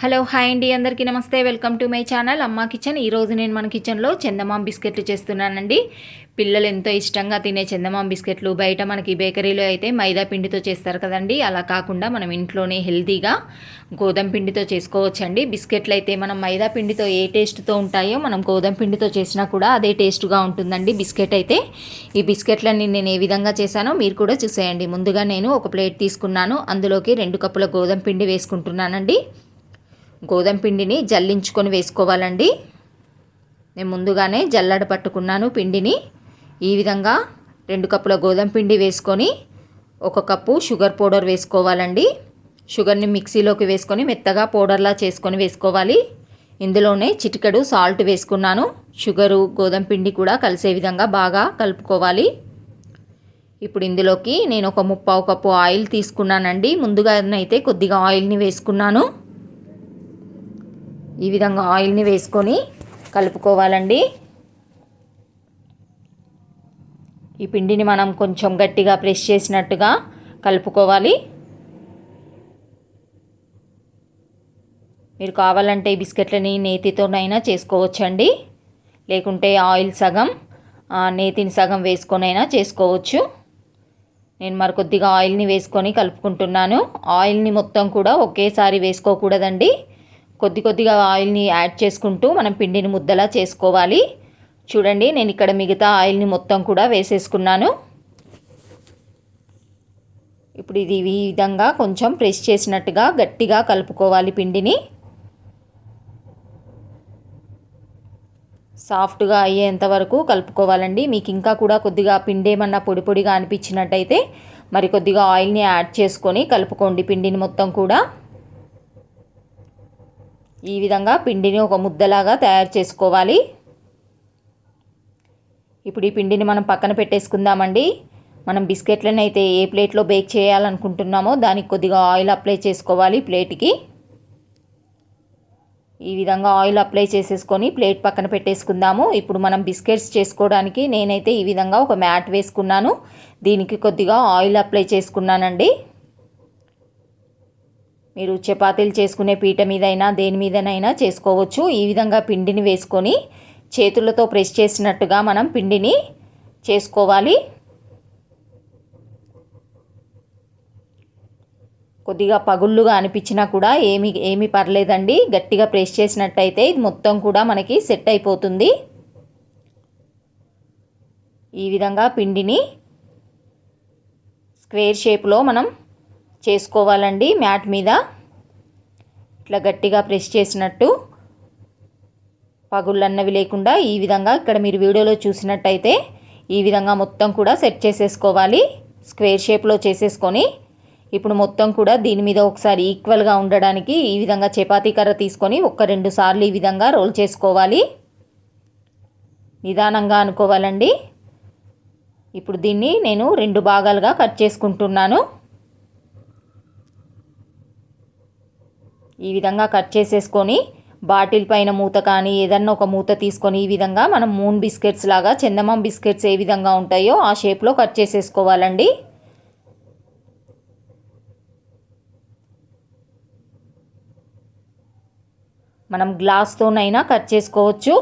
Hello hi అండి. అందరికీ నమస్తే. Welcome to my channel. Amma kitchen. ఈరోజు నేను మన కిచెన్లో చందమామ బిస్కెట్లు చేస్తున్నానండి. పిల్లలు ఎంతో ఇష్టంగా తినే చందమామ బిస్కెట్లు. బయట మనకి బేకరీలో అయితే మైదా పిండితో చేస్తారు కదండి. అలా కాకుండా మనం ఇంట్లోనే హెల్తీగా గోధుమ పిండితో చేసుకోవచ్చండి. బిస్కెట్లు అయితే మనం మైదా పిండితో ఏ టేస్ట్తో ఉంటాయో మనం గోధుమ పిండితో చేసినా కూడా అదే టేస్ట్గా ఉంటుందండి బిస్కెట్ అయితే. ఈ బిస్కెట్లన్నీ నేను ఏ విధంగా చేశానో మీరు కూడా చూసేయండి. ముందుగా నేను ఒక ప్లేట్ తీసుకున్నాను. అందులోకి రెండు కప్పుల గోధుమ పిండి వేసుకుంటున్నానండి. గోధుమ పిండిని జల్లించుకొని వేసుకోవాలండి. నేను ముందుగానే జల్లడ పట్టుకున్నాను పిండిని. ఈ విధంగా రెండు కప్పుల గోధుమ పిండి వేసుకొని ఒక కప్పు షుగర్ పౌడర్ వేసుకోవాలండి. షుగర్ని మిక్సీలోకి వేసుకొని మెత్తగా పౌడర్లా చేసుకొని వేసుకోవాలి. ఇందులోనే చిటికెడు సాల్ట్ వేసుకున్నాను. షుగరు గోధుమ పిండి కూడా కలిసే విధంగా బాగా కలుపుకోవాలి. ఇప్పుడు ఇందులోకి నేను ఒక ముప్పావు కప్పు ఆయిల్ తీసుకున్నానండి. ముందుగానైతే కొద్దిగా ఆయిల్ని వేసుకున్నాను. ఈ విధంగా ఆయిల్ని వేసుకొని కలుపుకోవాలండి. ఈ పిండిని మనం కొంచెం గట్టిగా ప్రెస్ చేసినట్టుగా కలుపుకోవాలి. మీరు కావాలంటే ఈ బిస్కెట్లని నేతితోనైనా చేసుకోవచ్చండి. లేకుంటే ఆయిల్ సగం నేతిని సగం వేసుకొనైనా చేసుకోవచ్చు. నేను మరి కొద్దిగా ఆయిల్ని వేసుకొని కలుపుకుంటున్నాను. ఆయిల్ని మొత్తం కూడా ఒకేసారి వేసుకోకూడదండి. కొద్ది కొద్దిగా ఆయిల్ని యాడ్ చేసుకుంటూ మనం పిండిని ముద్దలా చేసుకోవాలి. చూడండి నేను ఇక్కడ మిగతా ఆయిల్ని మొత్తం కూడా వేసేసుకున్నాను. ఇప్పుడు ఇది ఈ విధంగా కొంచెం ప్రెస్ చేసినట్టుగా గట్టిగా కలుపుకోవాలి పిండిని. సాఫ్ట్గా అయ్యేంత వరకు కలుపుకోవాలండి. మీకు ఇంకా కూడా కొద్దిగా పిండి ఏమన్నా పొడి పొడిగా అనిపించినట్టయితే మరి కొద్దిగా ఆయిల్ని యాడ్ చేసుకొని కలుపుకోండి పిండిని మొత్తం కూడా. ఈ విధంగా పిండిని ఒక ముద్దలాగా తయారు చేసుకోవాలి. ఇప్పుడు ఈ పిండిని మనం పక్కన పెట్టేసుకుందామండి. మనం బిస్కెట్లను అయితే ఏ ప్లేట్లో బేక్ చేయాలనుకుంటున్నామో దానికి కొద్దిగా ఆయిల్ అప్లై చేసుకోవాలి ప్లేట్కి. ఈ విధంగా ఆయిల్ అప్లై చేసేసుకొని ప్లేట్ పక్కన పెట్టేసుకుందాము. ఇప్పుడు మనం బిస్కెట్స్ చేసుకోవడానికి నేనైతే ఈ విధంగా ఒక మ్యాట్ వేసుకున్నాను. దీనికి కొద్దిగా ఆయిల్ అప్లై చేసుకున్నానండి. మీరు చపాతీలు చేసుకునే పీట మీదైనా దేని మీదనైనా చేసుకోవచ్చు. ఈ విధంగా పిండిని వేసుకొని చేతులతో ప్రెస్ చేసినట్టుగా మనం పిండిని చేసుకోవాలి. కొద్దిగా పగుళ్ళుగా అనిపించినా కూడా ఏమి ఏమి పర్లేదండి. గట్టిగా ప్రెస్ చేసినట్టయితే ఇది మొత్తం కూడా మనకి సెట్ అయిపోతుంది. ఈ విధంగా పిండిని స్క్వేర్ షేప్లో మనం చేసుకోవాలండి మ్యాట్ మీద. ఇట్లా గట్టిగా ప్రెస్ చేసినట్టు. పగుళ్ళన్నవి లేకుండా ఈ విధంగా ఇక్కడ మీరు వీడియోలో చూసినట్టయితే ఈ విధంగా మొత్తం కూడా సెట్ చేసేసుకోవాలి. స్క్వేర్ షేప్లో చేసేసుకొని ఇప్పుడు మొత్తం కూడా దీని మీద ఒకసారి ఈక్వల్గా ఉండడానికి ఈ విధంగా చపాతీ కర్ర తీసుకొని ఒక రెండు సార్లు ఈ విధంగా రోల్ చేసుకోవాలి. నిదానంగా అనుకోవాలండి. ఇప్పుడు దీన్ని నేను రెండు భాగాలుగా కట్ చేసుకుంటున్నాను. ఈ విధంగా కట్ చేసేసుకొని బాటిల్ పైన మూత కానీ ఏదన్నా ఒక మూత తీసుకొని ఈ విధంగా మనం మూన్ బిస్కెట్స్ లాగా చందమామ బిస్కెట్స్ ఏ విధంగా ఉంటాయో ఆ షేప్లో కట్ చేసేసుకోవాలండి. మనం గ్లాస్తోనైనా కట్ చేసుకోవచ్చు.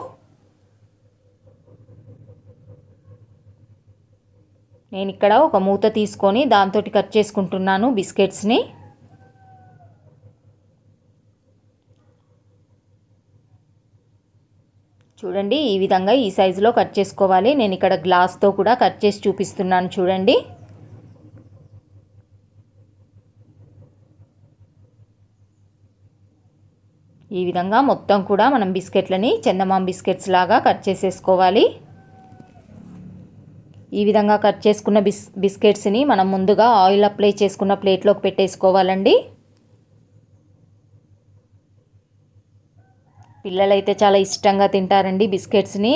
నేను ఇక్కడ ఒక మూత తీసుకొని దాంతో కట్ చేసుకుంటున్నాను బిస్కెట్స్ని. చూడండి ఈ విధంగా ఈ సైజులో కట్ చేసుకోవాలి. నేను ఇక్కడ గ్లాస్తో కూడా కట్ చేసి చూపిస్తున్నాను చూడండి. ఈ విధంగా మొత్తం కూడా మనం బిస్కెట్లని చందమామ బిస్కెట్స్ లాగా కట్ చేసేసుకోవాలి. ఈ విధంగా కట్ చేసుకున్న బిస్ బిస్కెట్స్ని మనం ముందుగా ఆయిల్ అప్లై చేసుకున్న ప్లేట్లోకి పెట్టేసుకోవాలండి. పిల్లలైతే చాలా ఇష్టంగా తింటారండి బిస్కెట్స్ని.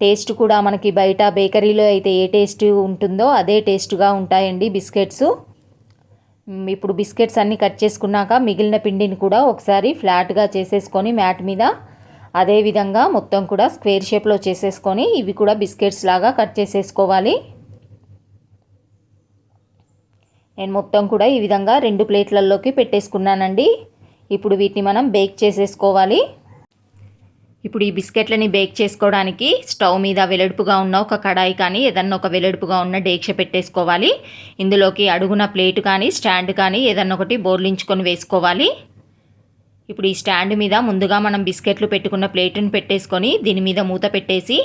టేస్ట్ కూడా మనకి బయట బేకరీలో అయితే ఏ టేస్ట్ ఉంటుందో అదే టేస్ట్గా ఉంటాయండి బిస్కెట్స్. ఇప్పుడు బిస్కెట్స్ అన్నీ కట్ చేసుకున్నాక మిగిలిన పిండిని కూడా ఒకసారి ఫ్లాట్గా చేసేసుకొని మ్యాట్ మీద అదే విధంగా మొత్తం కూడా స్క్వేర్ షేప్లో చేసేసుకొని ఇవి కూడా బిస్కెట్స్ లాగా కట్ చేసేసుకోవాలి. నేను మొత్తం కూడా ఈ విధంగా రెండు ప్లేట్లలోకి పెట్టేసుకున్నానండి. ఇప్పుడు వీటిని మనం బేక్ చేసేసుకోవాలి. ఇప్పుడు ఈ బిస్కెట్లని బేక్ చేసుకోవడానికి స్టవ్ మీద వెలడుపుగా ఉన్న ఒక కడాయి కానీ ఏదన్నా ఒక వెలడుపుగా ఉన్న డేక్ష పెట్టేసుకోవాలి. ఇందులోకి అడుగున ప్లేట్ కానీ స్టాండ్ కానీ ఏదన్నా ఒకటి బోర్లించుకొని వేసుకోవాలి. ఇప్పుడు ఈ స్టాండ్ మీద ముందుగా మనం బిస్కెట్లు పెట్టుకున్న ప్లేట్ని పెట్టేసుకొని దీని మీద మూత పెట్టేసి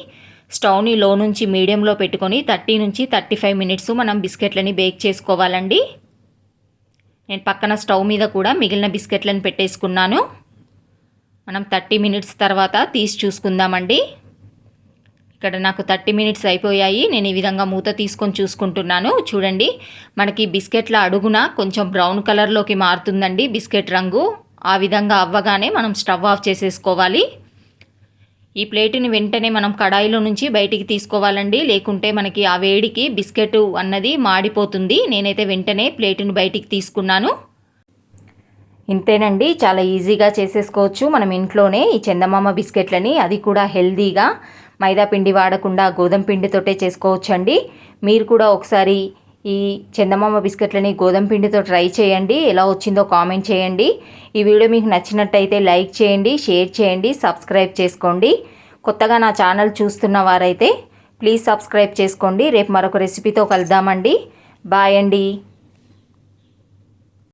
స్టవ్ని లో నుంచి మీడియంలో పెట్టుకొని థర్టీ నుంచి థర్టీ ఫైవ్ మినిట్స్ మనం బిస్కెట్లని బేక్ చేసుకోవాలండి. నేను పక్కన స్టవ్ మీద కూడా మిగిలిన బిస్కెట్లను పెట్టేసుకున్నాను. మనం థర్టీ మినిట్స్ తర్వాత తీసి చూసుకుందామండి. ఇక్కడ నాకు థర్టీ మినిట్స్ అయిపోయాయి. నేను ఈ విధంగా మూత తీసుకొని చూసుకుంటున్నాను. చూడండి మనకి బిస్కెట్ల అడుగున కొంచెం బ్రౌన్ కలర్లోకి మారుతుందండి బిస్కెట్ రంగు. ఆ విధంగా అవ్వగానే మనం స్టవ్ ఆఫ్ చేసేసుకోవాలి. ఈ ప్లేటుని వెంటనే మనం కడాయిలో నుంచి బయటికి తీసుకోవాలండి. లేకుంటే మనకి ఆ వేడికి బిస్కెట్ అన్నది మాడిపోతుంది. నేనైతే వెంటనే ప్లేటుని బయటికి తీసుకున్నాను. ఇంతేనండి చాలా ఈజీగా చేసేసుకోవచ్చు. మనం ఇంట్లోనే ఈ చందమామ బిస్కెట్లని అది కూడా హెల్దీగా మైదా పిండి వాడకుండా గోధుమ పిండితోటే చేసుకోవచ్చు అండి మీరు కూడా ఒకసారి ఈ చందమామ బిస్కెట్లని గోధుమ పిండితో ట్రై చేయండి. ఎలా వచ్చిందో కామెంట్ చేయండి. ఈ వీడియో మీకు నచ్చినట్టయితే లైక్ చేయండి షేర్ చేయండి సబ్స్క్రైబ్ చేసుకోండి. కొత్తగా నా ఛానల్ చూస్తున్న వారైతే ప్లీజ్ సబ్స్క్రైబ్ చేసుకోండి. రేపు మరొక రెసిపీతో కలుద్దామండి. బాయ్ అండి.